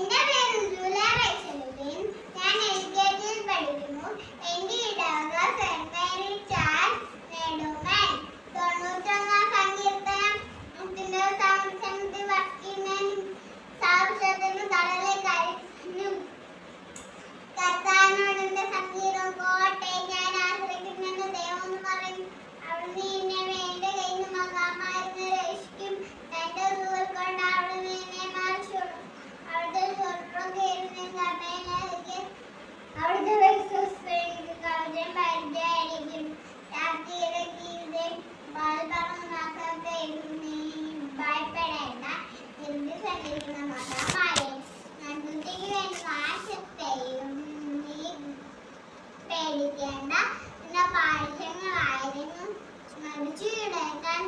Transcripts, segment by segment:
எந்த பேருந்துல செல்வேன் പേടിക്കേണ്ട നിന്റെ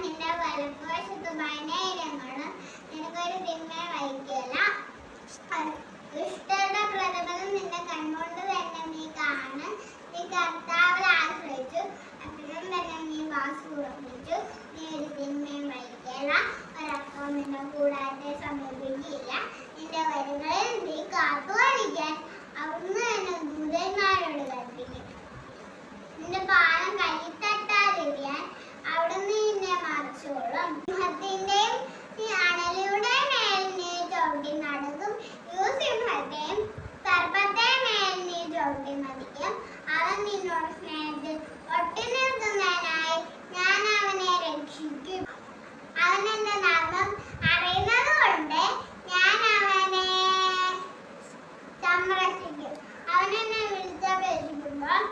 നിന്റെ വലപ്പുവശത്ത് ഭയനേരങ്ങളും നിനക്കൊരു തിന്മ ഒരപ്പം നിന്നെ കൂടാതെ സമീപിക്കില്ല നിന്റെ വരികളിൽ നീ കാത്തു കളിക്കാൻ അവിടുന്ന് തന്നെ ദൂതന്മാരോട് കൽപ്പിക്കും. നിന്റെ പാലം കയ്യിൽ തട്ടാതിരിക്കാൻ അവിടുന്ന് നിന്നെ മറിച്ചോളും. സിംഹത്തിന്റെയും അണലിയുടെ മേൽ നീ ചവിട്ടി നടക്കും. യൂസിംഹത്തെയും സർപ്പത്തെ മേൽ നീ ചവിട്ടി മതിക്കും അവൻ നിന്നോട് സ്നേഹത്തിൽ അമ്മ രക്ഷിക്കും അവനെന്നെ വിളിച്ചാൽ പേടിക്കുമ്പോൾ